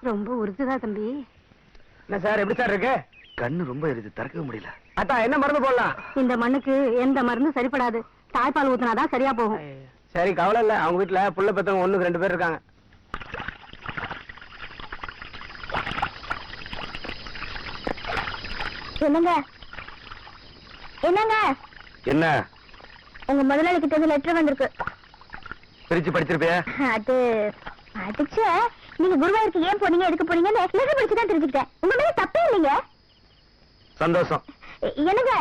ரொம்ப உறுத்துதா தம்பி? என்ன சார் எப்படி சார் இருக்கு? கண்ணு ரொம்ப எரியுது திறக்கவே முடியல. அத்தா என்ன மருந்து போடலாம்? இந்த மண்ணுக்கு எந்த மருந்தும் சரிப்படாது. தாய்ப்பால் ஊத்துனாதான் சரியா போகும். சரி கவலை இல்ல. அவங்க வீட்டுல புள்ள பெத்தவங்க ஒண்ணுக்கு ரெண்டு பேர் இருக்காங்க. என்னங்க? என்னங்க? என்ன? உங்க முதலாளி கிட்ட இருந்து லெட்டர் வந்திருக்கு. பிரிச்சு படிச்சிருப்பிய? அது அதுச்சு நீங்க குருவாயூருக்கு ஏன் போனீங்க எதுக்கு போனீங்கன்னு லெட்டர் படிச்சு தான் தெரிஞ்சுக்கிட்டேன். உங்க மேல தப்பே இல்லைங்க சந்தோஷம். என்னங்க?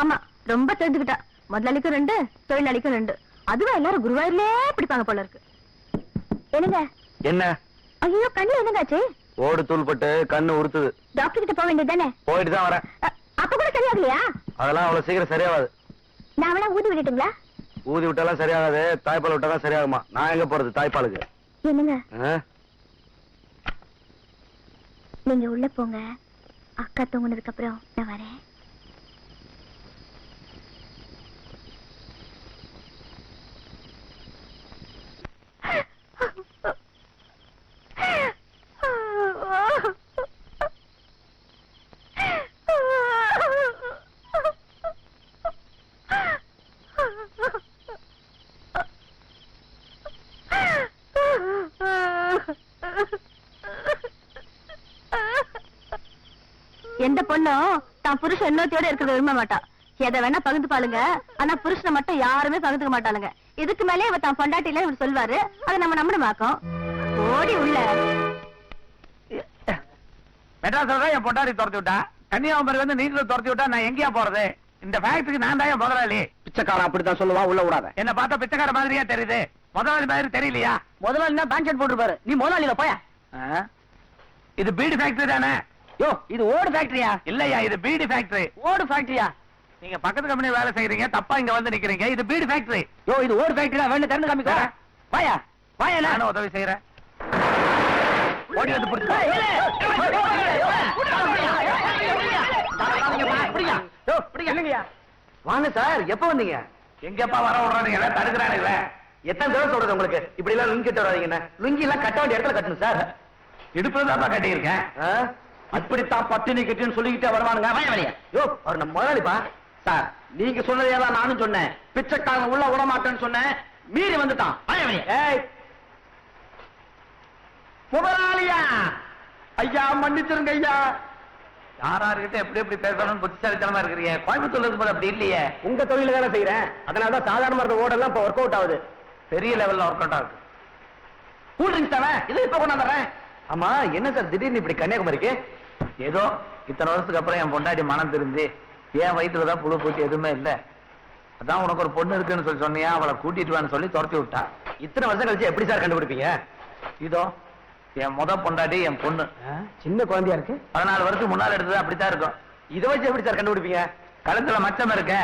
ஆமா ரொம்ப தெரிஞ்சுக்கிட்டா. முதலாளிக்கும் ரெண்டு தொழிலாளிக்கும் ரெண்டு. அதுவும் எல்லாரும் குருவாயூர்லயே பிடிப்பாங்க போல இருக்கு. என்னங்க? என்ன? ஐயோ கண்ணு என்னங்காச்சு? ஓடு தூள்பட்டு கண்ணு உறுத்துது. டாக்டர் கிட்ட போக வேண்டியது தானே போயிட்டு தான் வரேன். அப்ப கூட சரியாகலையா? அதெல்லாம் அவ்வளவு சீக்கிரம் சரியாகாது. நான் வேணா ஊதி விட்டுட்டுங்களா ஊதி விட்டாலாம் சரியாகாது தாய்ப்பால் விட்டாதான் சரியாகுமா? நான் எங்க போறது தாய்ப்பாலுக்கு? என்னங்க? நீங்க உள்ள போங்க. அக்கா தூங்குனதுக்கு அப்புறம் நான் வரேன். எந்த பொண்ணும் தான் புருஷன் இன்னொருத்தையோட இருக்கிறத விரும்ப மாட்டா. எதை வேணா பகிர்ந்து பாருங்க ஆனா புருஷனை மட்டும் யாருமே பகிர்ந்துக்க மாட்டாளுங்க. இதுக்கு மேலே இவ தான் பொண்டாட்டில இவர் சொல்வாரு. அதை நம்ம நம்பணுமாக்கும்? ஓடி உள்ள. மெட்ராஸ்ல என் பொண்டாடி துரத்தி விட்டா. கன்னியாகுமரி வந்து நீங்களும் துரத்தி விட்டா நான் எங்கேயா போறது? இந்த ஃபேக்டரிக்கு நான் தான் முதலாளி. பிச்சைக்காரன் அப்படித்தான் சொல்லுவா உள்ள விடாத. என்ன பார்த்தா பிச்சைக்கார மாதிரியா தெரியுது. முதலாளி மாதிரி தெரியலையா முதலாளி பேங்க் ஷர்ட் போட்டுருப்பாரு நீ முதலாளியில போயா? இது பீடி ஃபேக்டரி தானே யோ இது ஓடு ஃபேக்டரியா இல்லையா இது பீடி ஃபேக்டரி ஓடு ஃபேக்டரியா நீங்க பக்கத்து கம்பெனி வேலை செய்யறீங்க தப்பா இங்க வந்து நிக்கிறீங்க இது பீடி ஃபேக்டரி யோ இது ஓடு ஃபேக்டரியா வேணும் திறந்து காமிக்கோ வாயா வாயா நானும் உதவி செய்யறேன் ஓடி வந்து பிடிச்சு வாங்க சார் எப்ப வந்தீங்க எங்கப்பா வர விடுறானுங்க தடுக்கிறானுங்களே எத்தனை தடவை சொல்றது உங்களுக்கு? இப்படி எல்லாம் லுங்கி கட்ட வராதீங்க லுங்கி எல்லாம் கட்ட வேண்டிய இடத்துல கட்டணும் சார். இடுப்புல தான் கட்டியிருக்கேன்? இப்படித்தான் பட்டினி கட்டின்னு சொல்லிக்கிட்டே வருவானுங்க. யோ அவர் நம்ம முதலாளிப்பா. சார் நீங்க சொன்னதே தான் நானும் சொன்னேன். பிச்சைக்காரன் உள்ள விட மாட்டேன்னு சொன்னேன். மீறி வந்துட்டான். முதலாளியா? ஐயா மன்னிச்சிருங்க ஐயா. யாராருக்கிட்ட எப்படி எப்படி பேசணும்னு புத்திசாலித்தனமா இருக்கிறீங்க? கோயம்புத்தூர்ல இருக்கும்போது அப்படி இல்லையே. உங்க தொழில வேலை செய்யறேன் அதனால தான் சாதாரண இருந்த ஓடெல்லாம் இப்ப ஒர்க் அவுட் ஆகுது. பெரிய லெவல்ல ஒர்க் அவுட் ஆகுது. கூல் ட்ரிங்க்ஸ் தானே? இது இப்ப கொண்டாந்துறேன் ஆமா என்ன சார் திடீர்னு இப்படி கன்னியாகுமரிக்கு? ஏதோ இத்தனை வருஷத்துக்கு அப்புறம் என் பொண்டாட்டி மனம் திருந்து என் வயிற்றுல தான் புழு பூச்சி எதுவுமே இல்ல. அதான் உனக்கு ஒரு பொண்ணு இருக்குன்னு சொல்லி சொன்னியா அவளை கூட்டிட்டு வான்னு சொல்லி துரத்தி விட்டா. இத்தனை வருஷம் கழிச்சு எப்படி சார் கண்டுபிடிப்பீங்க? இதோ என் முத பொண்டாட்டி என் பொண்ணு. சின்ன குழந்தையா இருக்கு? பதினாலு வருஷத்துக்கு முன்னால எடுத்தது அப்படித்தான் இருக்கும். இதை வச்சு எப்படி சார் கண்டுபிடிப்பீங்க? கழுத்துல மச்சம் இருக்க.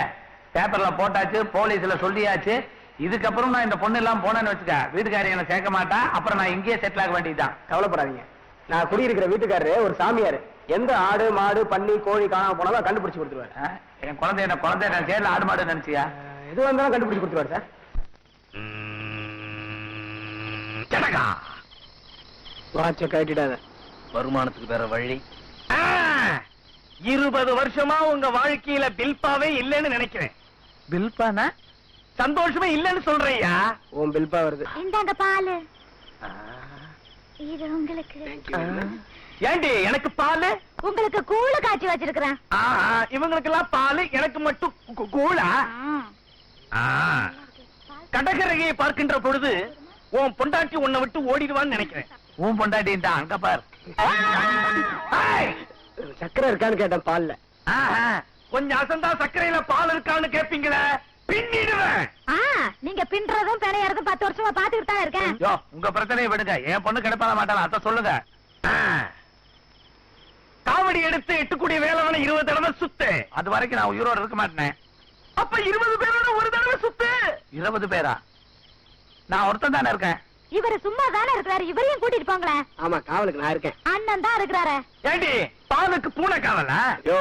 பேப்பர்ல போட்டாச்சு போலீஸ்ல சொல்லியாச்சு. இதுக்கப்புறம் நான் இந்த பொண்ணு எல்லாம் போனேன்னு வச்சுக்க வீட்டுக்காரி என்ன சேர்க்க மாட்டா அப்புறம் நான் இங்கேயே செட்டில் ஆக வேண்டியதுதான். கவலைப்படாதீங்க. நான் குடியிருக்கிற வீட்டுக்காரரு ஒரு சாமியார். எந்த ஆடு மாடு பன்னி கோழி காணாம போனாலும் கண்டுபிடிச்சு கொடுத்துருவாரு? என் குழந்தை என்ன குழந்தை நான் சேர்ல ஆடு மாடு நினைச்சியா? எது வந்தாலும் கண்டுபிடிச்சு கொடுத்துருவாரு சார். வாட்ச கட்டிடாத வருமானத்துக்கு வேற வழி. ஆ, இருபது வருஷமா உங்க வாழ்க்கையில பில்பாவே இல்லைன்னு நினைக்கிறேன். பில்பானா? சந்தோஷமே இல்லைன்னு சொல்றியா உன் பில்பா வருது. இந்தாங்க பாலு. இது உங்களுக்கு. ஏண்டி எனக்கு பாலு? உங்களுக்கு கூழு காய்ச்சி வச்சிருக்கிறேன். இவங்களுக்கு எல்லாம் பாலு எனக்கு மட்டும் கூழா? ஆ. கடற்கரையை பார்க்கின்ற பொழுது உன் பொண்டாட்டி உன்னை விட்டு ஓடிடுவான்னு நினைக்கிறேன். உன் பொண்டாட்டி தான் அங்க பார். ஏய்! சக்கரை இருக்கான்னு கேட்டேன் பால்ல. கொஞ்சம் அசந்தா சர்க்கரையில பால் இருக்கான்னு கேப்பீங்களே. பின்னிடுவேன். ஆ நீங்க பின்றதும் பிணையறதும் பத்து வருஷமா பாத்துக்கிட்டு தான் இருக்கேன். யோ உங்க பிரச்சனையை விடுங்க. என் பொண்ணு கிடைப்பாத மாட்டாளா? அத சொல்லுங்க. காவடி எடுத்து எட்டுக்கூடிய வேலவன இருபது தடவை சுத்து. அது வரைக்கும் நான் உயிரோட இருக்க மாட்டேன். அப்ப இருபது பேரோட ஒரு தடவை சுத்து. இருபது பேரா? நான் ஒருத்தன் தானே இருக்கேன். இவரு சும்மா தானே இருக்கிறாரு. இவரையும் கூட்டிட்டு போங்களேன் ஆமா காவலுக்கு நான் இருக்கேன். அண்ணன் தான் இருக்கிறாரு. ஏண்டி பாலுக்கு பூனை காவலா? யோ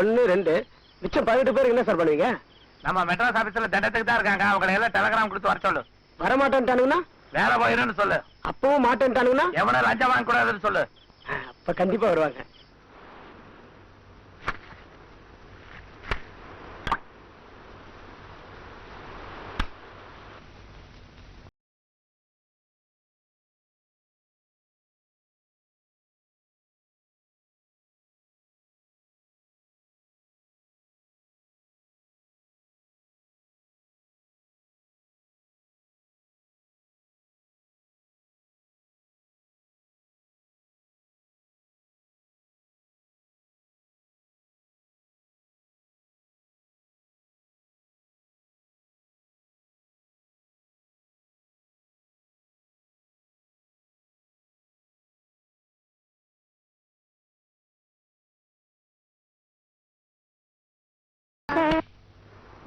ஒன்னு ரெண்டு. மிச்சம் பதினெட்டு பேருக்கு என்ன சார் பண்ணுவீங்க? நம்ம மெட்ராஸ் ஆபீஸ்ல தண்டத்துக்கு தான் இருக்காங்க. அவங்களை எல்லாம் டெலகிராம் கொடுத்து வர சொல்லு. வரமாட்டேன்ட்டானுங்கன்னா? வேலை போயிருன்னு சொல்லு. அப்பவும் மாட்டேன்ட்டானுங்கன்னா? எவனை லஞ்சம் வாங்க கூடாதுன்னு சொல்லு அப்ப கண்டிப்பா வருவாங்க.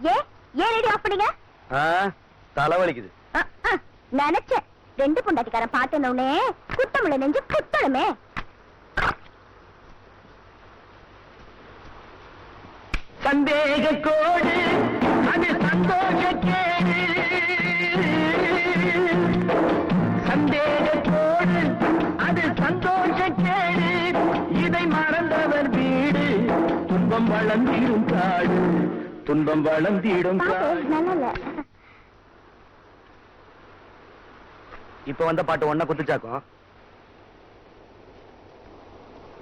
ஏ ஏன் ரேடியோ ஆஃப் பண்ணீங்க? தலைவலிக்குது. நினைச்சேன். ரெண்டு பொண்டாட்டிக்காரன் பார்த்தேன்னே குத்தமில்ல நெஞ்சு குத்தணுமே சந்தேக கோடு அது சந்தோஷ கேடு. சந்தேக கோடு அது சந்தோஷ கேடு. இதை மறந்தவர் வீடு துன்பம் வளர்ந்திடும் காடு. துன்பம் வளர்ந்திடும் இப்ப வந்த பாட்டு ஒன்ன குத்துச்சாக்கும்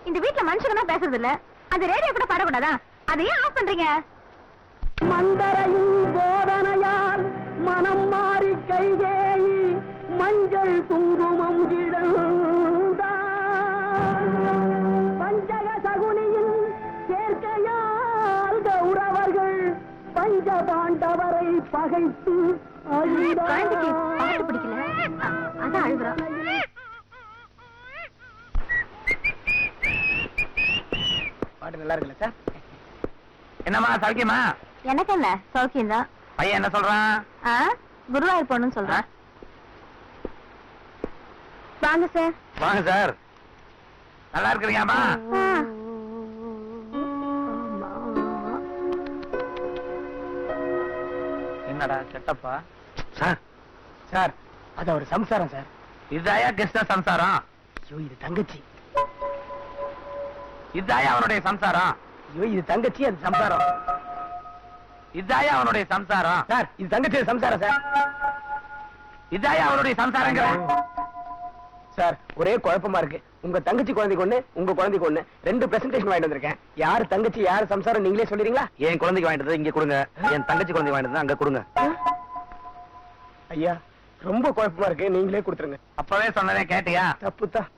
இந்த வீட்ல மனுஷங்க பேசுறது இல்ல அது ரேடியோ கூட பாடக்கூடாதா? அதை ஏன் ஆஃப் பண்றீங்க? மந்தரையும் போதனையால் மனம் மாறி கைதேயி மஞ்சள் குங்குமம் பகைத்து குழந்தைக்கு பாட்டு பிடிக்கல. அதான் அழுகுறா. பாட்டு நல்லா இருக்குல்ல சார்? என்னம்மா சௌக்கியமா? எனக்கு என்ன சௌக்கியம் தான் பையன் என்ன சொல்றான்? குருவாயூர் போகணும்னு சொல்றேன் வாங்க சார். வாங்க சார். நல்லா இருக்கிறீங்கம்மா என்னடா செட்டப்பா? சார். சார். அது ஒரு சம்சாரம் சார். இதாயா கிருஷ்ண சம்சாரம்? ஐயோ இது தங்கச்சி. இதாயா அவனுடைய சம்சாரம்? ஐயோ இது தங்கச்சி அது சம்சாரம். இதாயா அவனுடைய சம்சாரம்? சார் இது தங்கச்சி சம்சாரம் சார். இதாயா அவனுடைய சம்சாரங்கிற? சார் ஒரே குழப்பமா இருக்கு. உங்க தங்கச்சி குழந்தைக்கு ஒண்ணு உங்க குழந்தைக்கு ஒண்ணு. ரெண்டு பிரசன்டேஷன் வாங்கிட்டு வந்திருக்கேன். யார் தங்கச்சி யார் சம்சாரம் நீங்களே சொல்லிடுறீங்களா? என் குழந்தைக்கு வாங்கிட்டு இங்க கொடுங்க. என் தங்கச்சி குழந்தைக்கு வாங்கிட்டு அங்க கொடுங்க. ஐயா ரொம்ப குழப்பமா இருக்கு. நீங்களே கொடுத்துருங்க. அப்பவே சொன்னதே கேட்டியா? தப்பு தான்